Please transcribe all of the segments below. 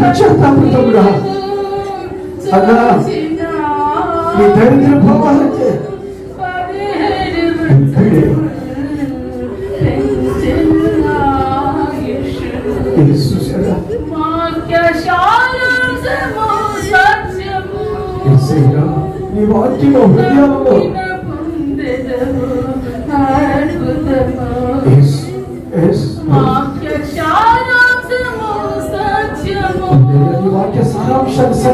పశ్చాత్తాపడతామురా అన్నా నీ దరిద్ర పోవాలంటే ఇక్కడే నీ వాక్యము హృదయంలో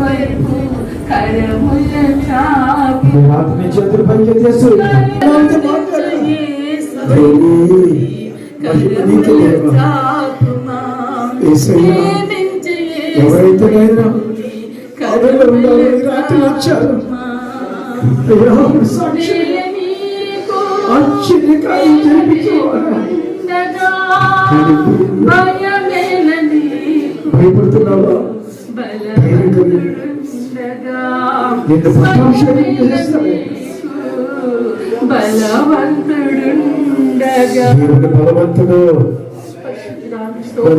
వైపు కరముల చాపి. నీ రాత్రి నీ చేతులు పైకి చేస్తూ నాతో మాట్లాడు. దేవి, మహిమ నీకే దేవా. యేసయ్యా, ఎవరైతే రాత్రి వచ్చారు. అయ్యా, సాక్షి ఆశ్చర్యకార్యం జరిపించేవాడు భయపడుతున్నావా నిన్ను పట్టాభిషేకం చేస్తాను బలవంతుడుండగా దేవుడు బలవంతుడు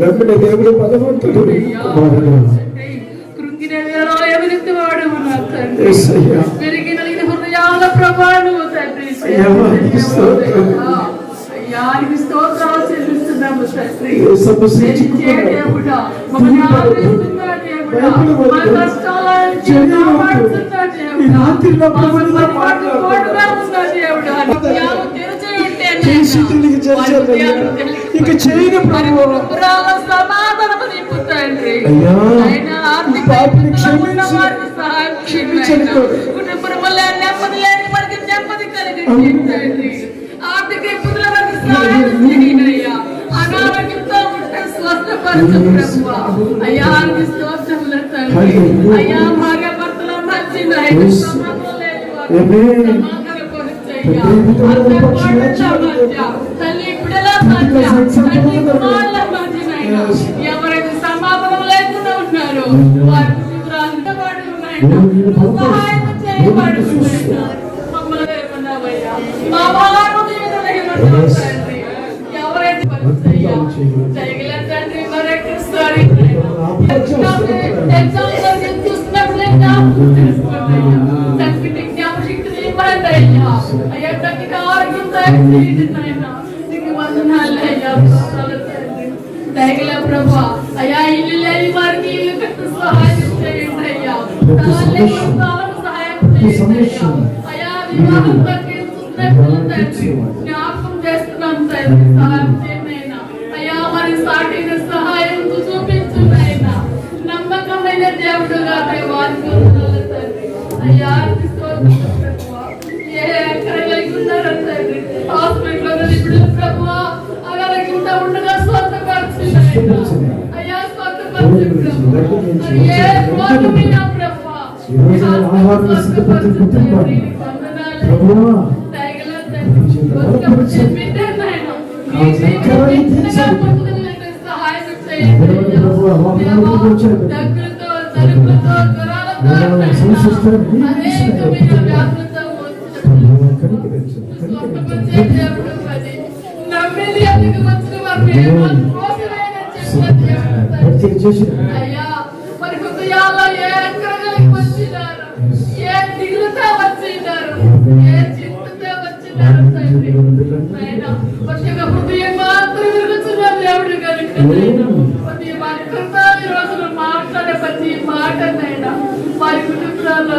నమ్మిన దేవుడు బలవంతుడు కుమారుడు కృంగిన వేళలో ఎవరితో వాడు నా తండ్రి ప్రభాను తండ్రి అయ్యా, నీకు స్తోత్రం. అయ్యా నీకు స్తోత్రాలు చెల్లిస్తున్నాము తండ్రి. దేవుడా, మమ్మల్ని ఆదరిస్తున్న దేవుడా, మా కష్టాల నుంచి కాపాడుతున్న దేవుడా, ఈ రాత్రిలో మా ప్రభువుతో పనిపాటు మాట్లాడు. తోడుగా ఉన్న దేవుడా. జ్ఞానం తెలియదు. ఇక చేయని. పురాల సమాధానము నీకు తండ్రి అయ్యా, పాపిని క్షమించి క్షమించండి. నాయనా. ఆర్థిక ఇబ్బందుల వారికి సహాయం చేయండి అయ్యా అనారోగ్యంతో ఉంటే స్వస్థపరచు ప్రభువా అయ్యా నీకు స్తోత్రములు తండ్రి అయ్యా భార్య భర్తల మధ్య సంబంధం. అంతఃపురుషుల మధ్య, తల్లి బిడ్డల మధ్య, తండ్రి కుమారుల మధ్య. ఎవరైతే సమాధానం లేకుండా ఉన్నారో వారి జీవితాలు వాడు నాయనా. సహాయం చేయబడు దయగల ప్రభా అయ్యా ఇల్లు లేని వారికి ఇల్లు కట్టు సహాయం చేయండి అయ్యా తాళం లేని తాళం సహాయం చేయండి అయ్యా. అయ్యా వివాహం కొరకు చూస్తున్నప్పుడు తండ్రి జ్ఞాపకం చేస్తున్నాం అయ్యా మరి సాటిగా సహాయం చూపించు అయినా నమ్మకమైన దేవుడుగా దేవానికి వందనాలు తండ్రి. అయ్యా. ఏ ఎక్కడ కలిగి ఉన్నారో తండ్రి? హాస్పిటల్లో ఇప్పుడు ఉండగా. అయ్యా ప్రభువా. అయ్యా. ప్రభువా, వాహనాలు వచ్చారు. మరి హృదయాల్లో ఏ ఎక్కడికి వచ్చినారు ఏ దిగులుతో వచ్చినారు మాట్లాడే ప్రతి మాట వారి కుటుంబాల్లో